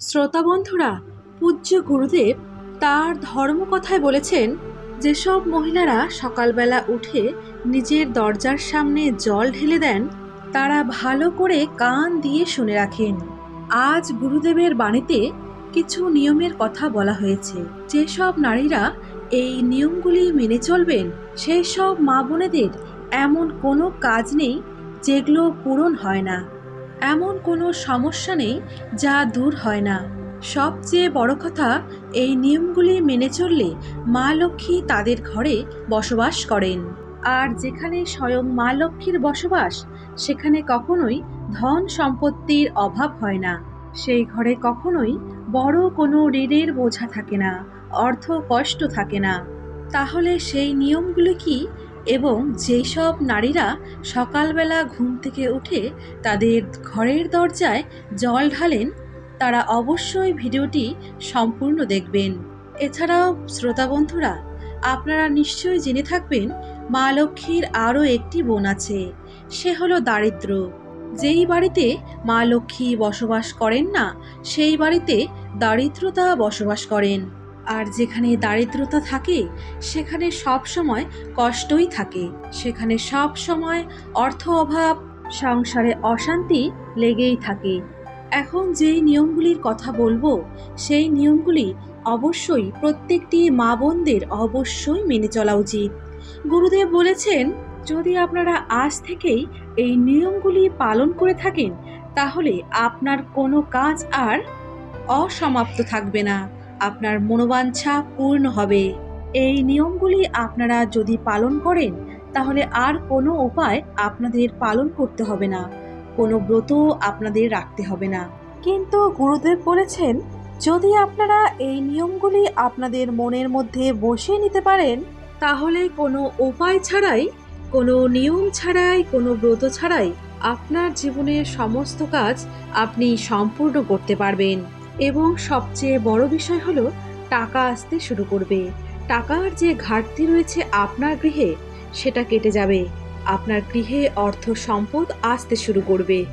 শ্রোতা বন্ধুরা পূজ্য গুরুদেব তার ধর্মকথায় বলেছেন, যেসব মহিলারা সকালবেলা উঠে নিজের দরজার সামনে জল ঢেলে দেন, তারা ভালো করে কান দিয়ে শুনে রাখেন। আজ গুরুদেবের বাণীতে কিছু নিয়মের কথা বলা হয়েছে। যেসব নারীরা এই নিয়মগুলি মেনে চলবেন সেই সব মা বোনেদের এমন কোনো কাজ নেই যেগুলো পূরণ হয় না। এমন কোনো সমস্যা নেই যা দূর হয় না। সবচেয়ে বড় কথা, এই নিয়মগুলি মেনে চললে মা লক্ষ্মী তাদের ঘরে বসবাস করেন। আর যেখানে স্বয়ং মা লক্ষ্মীর বসবাস, সেখানে কখনোই ধন সম্পত্তির অভাব হয় না। সেই ঘরে কখনোই বড় কোনো ঋণের বোঝা থাকে না, অর্থ কষ্ট থাকে না। তাহলে সেই নিয়মগুলো কি এবং যেই সব নারীরা সকালবেলা ঘুম থেকে উঠে তাদের ঘরের দরজায় জল ঢালেন, তারা অবশ্যই ভিডিওটি সম্পূর্ণ দেখবেন। এছাড়াও, শ্রোতা বন্ধুরা, আপনারা নিশ্চয়ই জেনে থাকবেন, মা লক্ষ্মীর আরও একটি বোন আছে, সে হলো দারিদ্র। যেই বাড়িতে মা লক্ষ্মী বসবাস করেন না, সেই বাড়িতে দারিদ্রতা বসবাস করেন। আর যেখানে দারিদ্রতা থাকে, সেখানে সব সময় কষ্টই থাকে। সেখানে সব সময় অর্থ অভাব, সংসারে অশান্তি লেগেই থাকে। এখন যেই নিয়মগুলির কথা বলব, সেই নিয়মগুলি অবশ্যই প্রত্যেকটি মা বোনদের অবশ্যই মেনে চলা উচিত। গুরুদেব বলেছেন, যদি আপনারা আজ থেকেই এই নিয়মগুলি পালন করে থাকেন, তাহলে আপনার কোনো কাজ আর অসমাপ্ত থাকবে না। আপনার মনোবাঞ্ছা পূর্ণ হবে। এই নিয়মগুলি আপনারা যদি পালন করেন, তাহলে আর কোনো উপায় আপনাদের পালন করতে হবে না। কোনো ব্রত আপনাদের রাখতে হবে না। কিন্তু গুরুদেব বলেছেন, যদি আপনারা এই নিয়মগুলি আপনাদের মনের মধ্যে বসিয়ে নিতে পারেন, তাহলে কোনো উপায় ছাড়াই, কোনো নিয়ম ছাড়াই, কোনো ব্রত ছাড়াই আপনার জীবনের সমস্ত কাজ আপনি সম্পূর্ণ করতে পারবেন। এবং সবচেয়ে বড় বিষয় হলো, টাকা আসতে শুরু করবে। টাকার যে ঘাটতি রয়েছে আপনার গৃহে, সেটা কেটে যাবে। আপনার গৃহে অর্থ সম্পদ আসতে শুরু করবে।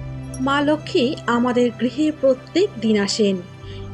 মা লক্ষ্মী আমাদের গৃহে প্রত্যেক দিন আসেন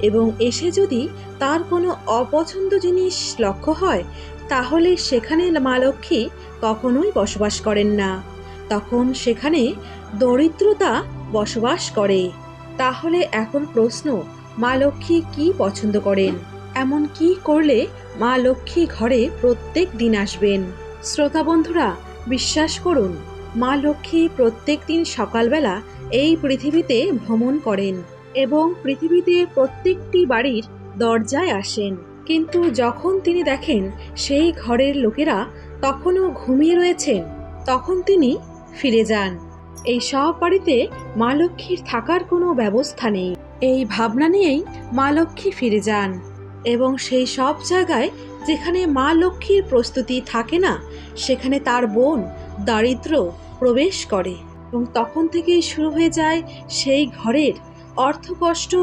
এবং এসে যদি তার কোনো অপছন্দ জিনিস লক্ষ্য হয়, তাহলে সেখানে মা লক্ষ্মী কখনোই বসবাস করেন না। তখন সেখানে দরিদ্রতা বসবাস করে। তাহলে এখন প্রশ্ন মা লক্ষ্মী কি পছন্দ করেন? এমন কি করলে মা লক্ষ্মী ঘরে প্রত্যেক দিন আসবেন? শ্রোতা বন্ধুরা, বিশ্বাস করুন, মা লক্ষ্মী প্রত্যেক দিন সকালবেলা এই পৃথিবীতে ভ্রমণ করেন এবং পৃথিবীতে প্রত্যেকটি বাড়ির দরজায় আসেন। কিন্তু যখন তিনি দেখেন সেই ঘরের লোকেরা তখনও ঘুমিয়ে রয়েছেন, তখন তিনি ফিরে যান। এই সব বাড়িতে মা লক্ষ্মীর থাকার কোনো ব্যবস্থা নেই। এই ভাবনা নিয়েই মা লক্ষ্মী ফিরে যান এবং সেই সব জায়গায় যেখানে মা লক্ষ্মীর প্রস্তুতি থাকে না, সেখানে তার বোন দারিদ্র প্রবেশ করে এবং তখন থেকেই শুরু হয়ে যায় সেই ঘরের অর্থকষ্ট,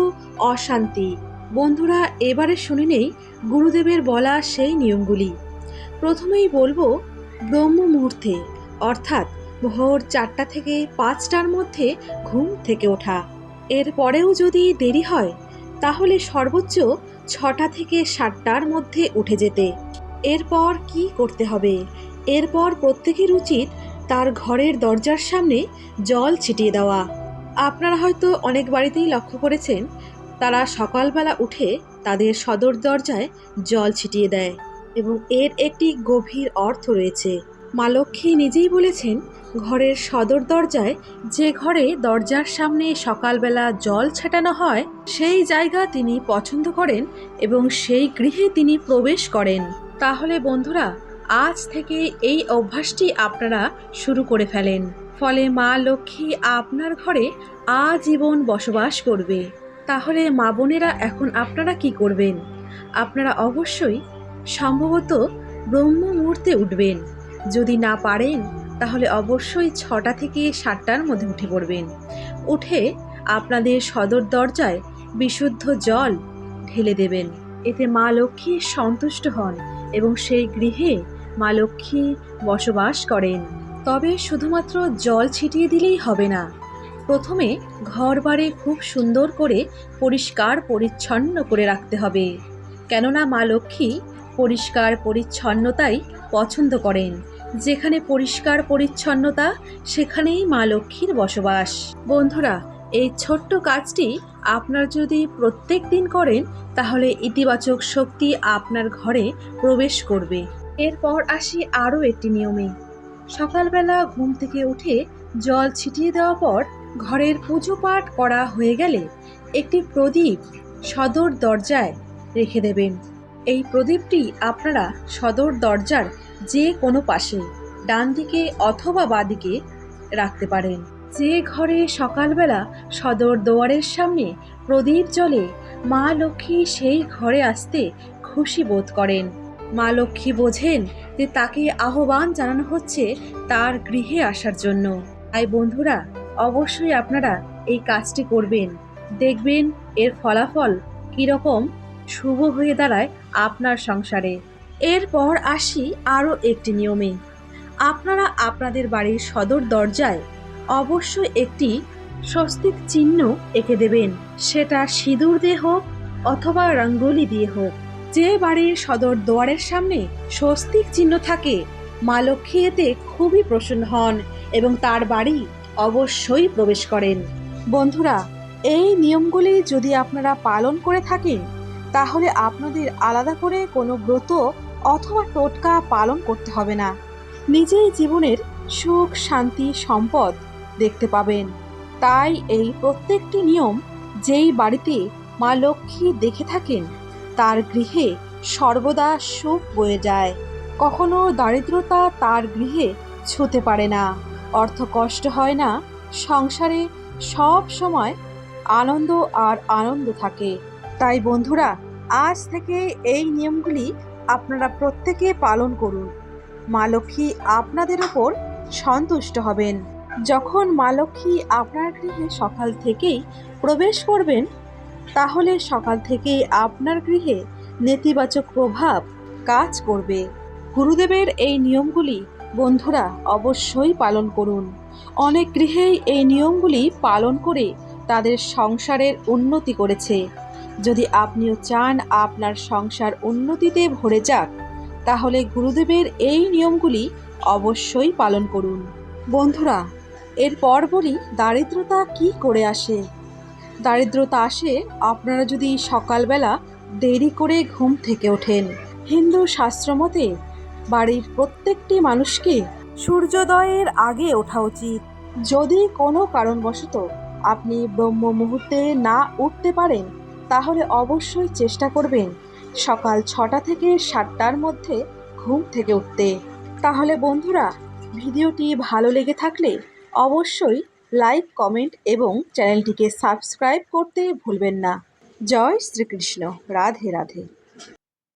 অশান্তি। বন্ধুরা, এবারে শুনে নেই গুরুদেবের বলা সেই নিয়মগুলি। প্রথমেই বলব ব্রহ্ম মুহূর্তে অর্থাৎ ভোর চারটা থেকে পাঁচটার মধ্যে ঘুম থেকে ওঠা। এরপরেও যদি দেরি হয়, তাহলে সর্বোচ্চ ছটা থেকে সাতটার মধ্যে উঠে যেতে। এরপর কি করতে হবে? এরপর প্রত্যেকের উচিত তার ঘরের দরজার সামনে জল ছিটিয়ে দেওয়া। আপনারা হয়তো অনেক বাড়িতেই লক্ষ্য করেছেন, তারা সকালবেলা উঠে তাদের সদর দরজায় জল ছিটিয়ে দেয় এবং এর একটি গভীর অর্থ রয়েছে। মা লক্ষ্মী নিজেই বলেছেন, ঘরের সদর দরজায় যে ঘরে দরজার সামনে সকালবেলা জল ছেটানো হয়, সেই জায়গা তিনি পছন্দ করেন এবং সেই গৃহে তিনি প্রবেশ করেন। তাহলে বন্ধুরা, আজ থেকে এই অভ্যাসটি আপনারা শুরু করে ফেলেন। ফলে মা লক্ষ্মী আপনার ঘরে আজীবন বসবাস করবে। তাহলে মা বোনেরা এখন আপনারা কি করবেন? আপনারা অবশ্যই সম্ভবত ব্রহ্ম মুহূর্তে উঠবেন। যদি না পারেন, তাহলে অবশ্যই ছটা থেকে সাতটার মধ্যে উঠে পড়বেন। উঠে আপনাদের সদর দরজায় বিশুদ্ধ জল ঢেলে দেবেন। এতে মা লক্ষ্মী সন্তুষ্ট হন এবং সেই গৃহে মা লক্ষ্মী বসবাস করেন। তবে শুধুমাত্র জল ছিটিয়ে দিলেই হবে না। প্রথমে ঘর বাড়ি খুব সুন্দর করে পরিষ্কার পরিচ্ছন্ন করে রাখতে হবে। কেননা মা লক্ষ্মী পরিষ্কার পরিচ্ছন্নতাই পছন্দ করেন। যেখানে পরিষ্কার পরিচ্ছন্নতা, সেখানেই মা লক্ষ্মীর বসবাস। বন্ধুরা, এই ছোট্ট কাজটি আপনার যদি প্রত্যেক দিন করেন, তাহলে ইতিবাচক শক্তি আপনার ঘরে প্রবেশ করবে। এরপর আসি আরও একটি নিয়মে। সকালবেলা ঘুম থেকে উঠে জল ছিটিয়ে দেওয়ার পর ঘরের পুজো পাঠ করা হয়ে গেলে একটি প্রদীপ সদর দরজায় রেখে দেবেন। এই প্রদীপটি আপনারা সদর দরজার যে কোনো পাশে, ডান দিকে অথবা বাদিকে রাখতে পারেন। যে ঘরে সকালবেলা সদর দুয়ারের সামনে প্রদীপ জলে মা লক্ষ্মী সেই ঘরে আসতে খুশি বোধ করেন। মা লক্ষ্মী বোঝেন যে তাকে আহ্বান জানানো হচ্ছে তার গৃহে আসার জন্য। তাই বন্ধুরা, অবশ্যই আপনারা এই কাজটি করবেন। দেখবেন এর ফলাফল কীরকম, শুভ হয়ে দাঁড়ায় আপনার সংসারে। এরপর আসি আরও একটি নিয়মে। আপনারা আপনাদের বাড়ির সদর দরজায় অবশ্যই একটি স্বস্তিক চিহ্ন এঁকে দেবেন। সেটা সিঁদুর দিয়ে হোক অথবা রঙ্গোলি দিয়ে হোক। যে বাড়ির সদর দুয়ারের সামনে স্বস্তিক চিহ্ন থাকে, মা লক্ষ্মী এতে খুবই প্রসন্ন হন এবং তার বাড়ি অবশ্যই প্রবেশ করেন। বন্ধুরা, এই নিয়মগুলি যদি আপনারা পালন করে থাকেন, তাহলে আপনাদের আলাদা করে কোনো ব্রত অথবা টোটকা পালন করতে হবে না। নিজেই জীবনের সুখ, শান্তি, সম্পদ দেখতে পাবেন। তাই এই প্রত্যেকটি নিয়ম যেই বাড়িতে মা লক্ষ্মী দেখে থাকেন, তার গৃহে সর্বদা সুখ বয়ে যায়। কখনো দারিদ্রতা তার গৃহে ছুতে পারে না। অর্থ কষ্ট হয় না, সংসারে সব সময় আনন্দ আর আনন্দ থাকে। তাই বন্ধুরা, আজ থেকে এই নিয়মগুলি আপনারা প্রত্যেকে পালন করুন। মা লক্ষ্মী আপনাদের ওপর সন্তুষ্ট হবেন। যখন মা লক্ষ্মী আপনার গৃহে সকাল থেকেই প্রবেশ করবেন, তাহলে সকাল থেকেই আপনার গৃহে নেতিবাচক প্রভাব কাজ করবে। গুরুদেবের এই নিয়মগুলি বন্ধুরা অবশ্যই পালন করুন। অনেক গৃহেই এই নিয়মগুলি পালন করে তাদের সংসারের উন্নতি করেছে। যদি আপনিও চান আপনার সংসার উন্নতিতে ভরে যাক, তাহলে গুরুদেবের এই নিয়মগুলি অবশ্যই পালন করুন। বন্ধুরা এরপর বলি দারিদ্রতা কি করে আসে? দারিদ্রতা আসে আপনারা যদি সকালবেলা দেরি করে ঘুম থেকে ওঠেন। হিন্দু শাস্ত্রমতে বাড়ির প্রত্যেকটি মানুষকে সূর্যোদয়ের আগে ওঠা উচিত। যদি কোনো কারণবশত আপনি ব্রহ্ম মুহূর্তে না উঠতে পারেন তাহলে অবশ্যই চেষ্টা করবেন। সকাল ছটা থেকে সাতটার মধ্যে ঘুম থেকে উঠতে। তাহলে বন্ধুরা, ভিডিওটি ভালো লেগে থাকলে অবশ্যই লাইক, কমেন্ট এবং চ্যানেলটিকে সাবস্ক্রাইব করতে ভুলবেন না। জয় শ্রীকৃষ্ণ। রাধে রাধে।